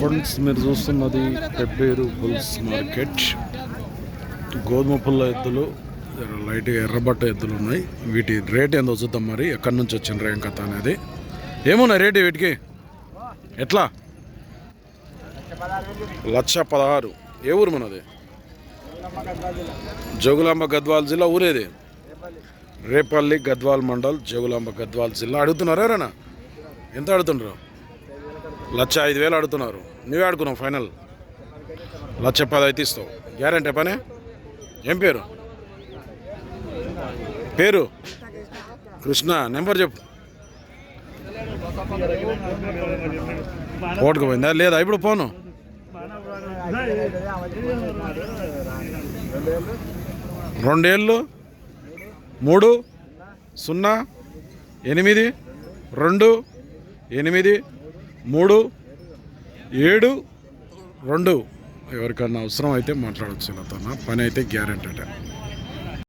Friends మీరు చూస్తున్నది Pebbair bulls market గోధుమ పుల్ల ఎద్దులు లైట్గా ఎర్రబట్ట ఎద్దులు ఉన్నాయి. వీటి రేట్ ఎంత చూద్దాం మరి. ఎక్కడి నుంచి వచ్చిన రేం కథ అనేది. ఏమున్నాయి రేటు వీటికి? ఎట్లా? లక్ష పదహారు. ఏ ఊరు మనది? జోగులాంబ గద్వాల్ జిల్లా ఊరేది? రేపల్లి గద్వాల్ మండల్ జోగులాంబ గద్వాల్ జిల్లా. అడుగుతున్నారా ఎవరైనా? ఎంత అడుగుతున్నారు లక్ష ఐదు వేలు అడుగుతున్నారు నువ్వే ఆడుకున్నావు ఫైనల్. లక్ష పది అయితే ఇస్తావు. గ్యారంటీ పనే? ఏం పేరు? పేరు? కృష్ణ. నెంబర్ చెప్పు. ఓటుకు పోయిందా? లేదా? ఇప్పుడు పోను. రెండేళ్ళు? మూడు? సున్నా? ఎనిమిది? రెండు? ఎనిమిది? మూడు ఏడు రెండు. ఎవరికన్నా అవసరం అయితే మాట్లాడచ్చు నాతో పని అయితే గ్యారెంటీ